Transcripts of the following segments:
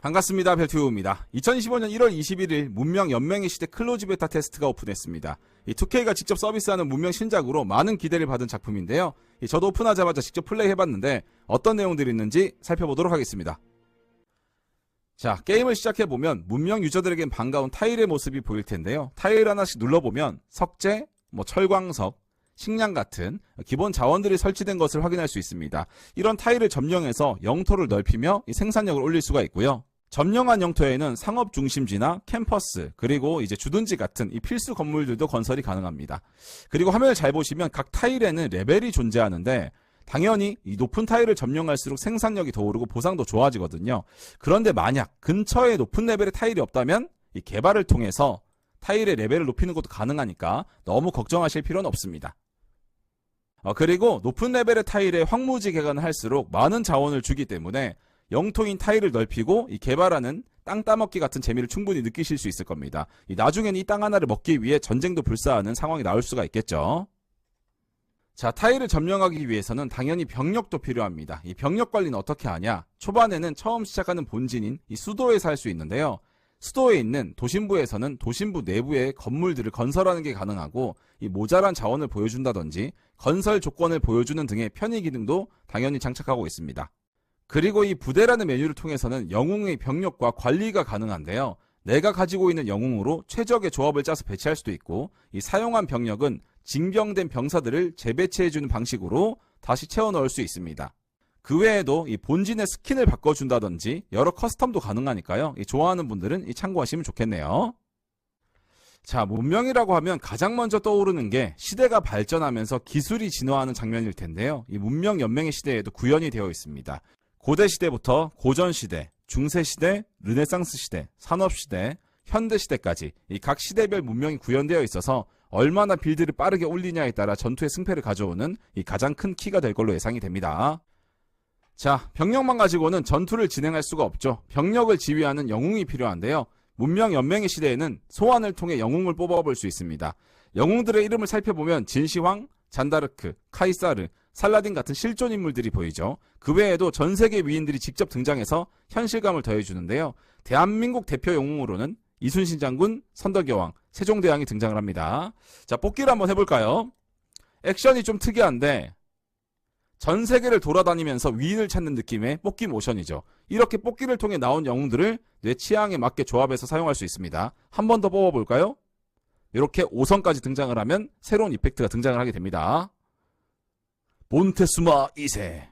반갑습니다. 벨튜브입니다. 2025년 1월 21일 문명 연맹의 시대 클로즈 베타 테스트가 오픈했습니다. 이 2K가 직접 서비스하는 문명 신작으로 많은 기대를 받은 작품인데요. 이 저도 오픈하자마자 직접 플레이 해봤는데 어떤 내용들이 있는지 살펴보도록 하겠습니다. 자, 게임을 시작해보면 문명 유저들에겐 반가운 타일의 모습이 보일 텐데요. 타일 하나씩 눌러보면 석재, 뭐 철광석, 식량 같은 기본 자원들이 설치된 것을 확인할 수 있습니다. 이런 타일을 점령해서 영토를 넓히며 이 생산력을 올릴 수가 있고요. 점령한 영토에는 상업 중심지나 캠퍼스 그리고 이제 주둔지 같은 이 필수 건물들도 건설이 가능합니다. 그리고 화면을 잘 보시면 각 타일에는 레벨이 존재하는데 당연히 이 높은 타일을 점령할수록 생산력이 더 오르고 보상도 좋아지거든요. 그런데 만약 근처에 높은 레벨의 타일이 없다면 이 개발을 통해서 타일의 레벨을 높이는 것도 가능하니까 너무 걱정하실 필요는 없습니다. 어, 그리고 높은 레벨의 타일에 황무지 개간을 할수록 많은 자원을 주기 때문에 영토인 타일을 넓히고 이 개발하는 땅 따먹기 같은 재미를 충분히 느끼실 수 있을 겁니다. 이 나중에는 이 땅 하나를 먹기 위해 전쟁도 불사하는 상황이 나올 수가 있겠죠. 자, 타일을 점령하기 위해서는 당연히 병력도 필요합니다. 이 병력 관리는 어떻게 하냐? 초반에는 처음 시작하는 본진인 이 수도에서 할 수 있는데요. 수도에 있는 도심부에서는 도심부 내부에 건물들을 건설하는 게 가능하고 이 모자란 자원을 보여준다든지 건설 조건을 보여주는 등의 편의 기능도 당연히 장착하고 있습니다. 그리고 이 부대라는 메뉴를 통해서는 영웅의 병력과 관리가 가능한데요. 내가 가지고 있는 영웅으로 최적의 조합을 짜서 배치할 수도 있고 이 사용한 병력은 징병된 병사들을 재배치해주는 방식으로 다시 채워 넣을 수 있습니다. 그 외에도 이 본진의 스킨을 바꿔준다든지 여러 커스텀도 가능하니까요. 이 좋아하는 분들은 이 참고하시면 좋겠네요. 자, 문명이라고 하면 가장 먼저 떠오르는 게 시대가 발전하면서 기술이 진화하는 장면일 텐데요. 이 문명 연맹의 시대에도 구현이 되어 있습니다. 고대 시대부터 고전 시대, 중세 시대, 르네상스 시대, 산업 시대, 현대 시대까지 이 각 시대별 문명이 구현되어 있어서 얼마나 빌드를 빠르게 올리냐에 따라 전투의 승패를 가져오는 이 가장 큰 키가 될 걸로 예상이 됩니다. 자, 병력만 가지고는 전투를 진행할 수가 없죠. 병력을 지휘하는 영웅이 필요한데요. 문명 연맹의 시대에는 소환을 통해 영웅을 뽑아볼 수 있습니다. 영웅들의 이름을 살펴보면 진시황, 잔다르크, 카이사르, 살라딘 같은 실존 인물들이 보이죠. 그 외에도 전 세계 위인들이 직접 등장해서 현실감을 더해주는데요. 대한민국 대표 영웅으로는 이순신 장군, 선덕여왕, 세종대왕이 등장을 합니다. 자, 뽑기를 한번 해볼까요? 액션이 좀 특이한데 전 세계를 돌아다니면서 위인을 찾는 느낌의 뽑기 모션이죠. 이렇게 뽑기를 통해 나온 영웅들을 내 취향에 맞게 조합해서 사용할 수 있습니다. 한 번 더 뽑아볼까요? 이렇게 5선까지 등장을 하면 새로운 이펙트가 등장을 하게 됩니다. 몬테스마 2세.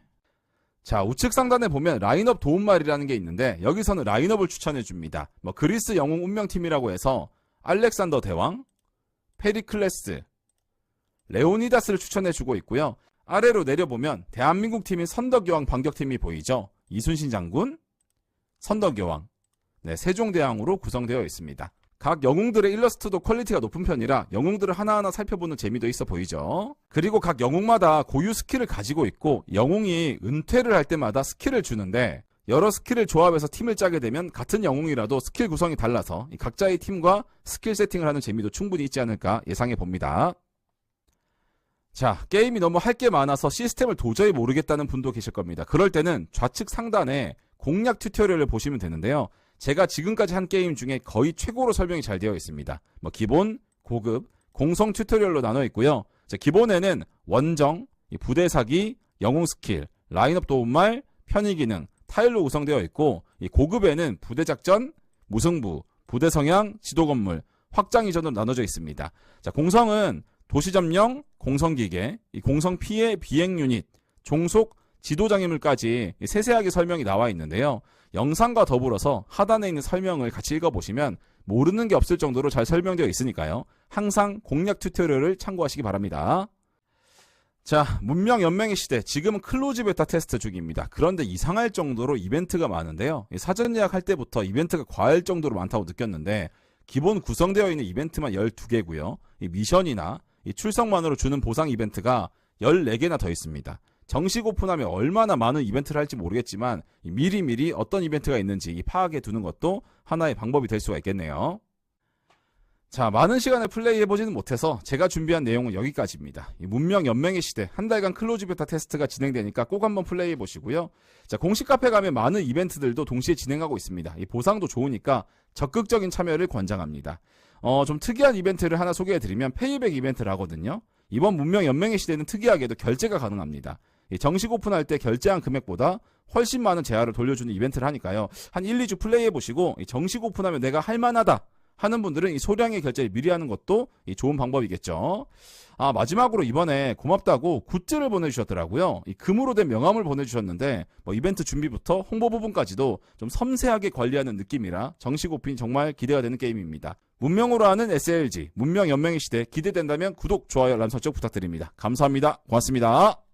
자, 우측 상단에 보면 라인업 도움말이라는 게 있는데 여기서는 라인업을 추천해 줍니다. 뭐 그리스 영웅 운명팀이라고 해서 알렉산더 대왕, 페리클레스, 레오니다스를 추천해 주고 있고요. 아래로 내려보면 대한민국 팀인 선덕여왕 반격팀이 보이죠. 이순신 장군, 선덕여왕, 네, 세종대왕으로 구성되어 있습니다. 각 영웅들의 일러스트도 퀄리티가 높은 편이라 영웅들을 하나하나 살펴보는 재미도 있어 보이죠. 그리고 각 영웅마다 고유 스킬을 가지고 있고 영웅이 은퇴를 할 때마다 스킬을 주는데 여러 스킬을 조합해서 팀을 짜게 되면 같은 영웅이라도 스킬 구성이 달라서 이 각자의 팀과 스킬 세팅을 하는 재미도 충분히 있지 않을까 예상해 봅니다. 자, 게임이 너무 할 게 많아서 시스템을 도저히 모르겠다는 분도 계실 겁니다. 그럴 때는 좌측 상단에 공략 튜토리얼을 보시면 되는데요. 제가 지금까지 한 게임 중에 거의 최고로 설명이 잘 되어 있습니다. 뭐 기본, 고급, 공성 튜토리얼로 나눠 있고요. 자, 기본에는 원정, 이 부대 사기, 영웅 스킬, 라인업 도움말, 편의 기능, 타일로 구성되어 있고 이 고급에는 부대 작전, 무승부, 부대 성향, 지도 건물, 확장 이전으로 나눠져 있습니다. 자, 공성은 도시 점령, 공성 기계, 이 공성 피해 비행 유닛, 종속 지도 장애물까지 세세하게 설명이 나와 있는데요. 영상과 더불어서 하단에 있는 설명을 같이 읽어보시면 모르는 게 없을 정도로 잘 설명되어 있으니까요. 항상 공략 튜토리얼을 참고하시기 바랍니다. 자, 문명 연맹의 시대. 지금은 클로즈 베타 테스트 중입니다. 그런데 이상할 정도로 이벤트가 많은데요. 이 사전 예약할 때부터 이벤트가 과할 정도로 많다고 느꼈는데 기본 구성되어 있는 이벤트만 12개고요. 이 미션이나 이 출석만으로 주는 보상 이벤트가 14개나 더 있습니다. 정식 오픈하면 얼마나 많은 이벤트를 할지 모르겠지만 이 미리미리 어떤 이벤트가 있는지 이 파악해 두는 것도 하나의 방법이 될 수가 있겠네요. 자, 많은 시간을 플레이해보지는 못해서 제가 준비한 내용은 여기까지입니다. 이 문명 연맹의 시대 한 달간 클로즈 베타 테스트가 진행되니까 꼭 한번 플레이해보시고요. 자, 공식 카페 가면 많은 이벤트들도 동시에 진행하고 있습니다. 이 보상도 좋으니까 적극적인 참여를 권장합니다. 어, 좀 특이한 이벤트를 하나 소개해드리면 페이백 이벤트를 하거든요. 이번 문명 연맹의 시대는 특이하게도 결제가 가능합니다. 이 정식 오픈할 때 결제한 금액보다 훨씬 많은 재화를 돌려주는 이벤트를 하니까요. 한 1, 2주 플레이해 보시고 이 정식 오픈하면 내가 할 만하다 하는 분들은 이 소량의 결제를 미리 하는 것도 이 좋은 방법이겠죠. 아, 마지막으로 이번에 고맙다고 굿즈를 보내주셨더라고요. 이 금으로 된 명함을 보내주셨는데, 뭐 이벤트 준비부터 홍보 부분까지도 좀 섬세하게 관리하는 느낌이라 정식 오픈이 정말 기대가 되는 게임입니다. 문명으로 하는 SLG, 문명 연맹의 시대 기대된다면 구독, 좋아요, 알람 설정 부탁드립니다. 감사합니다. 고맙습니다.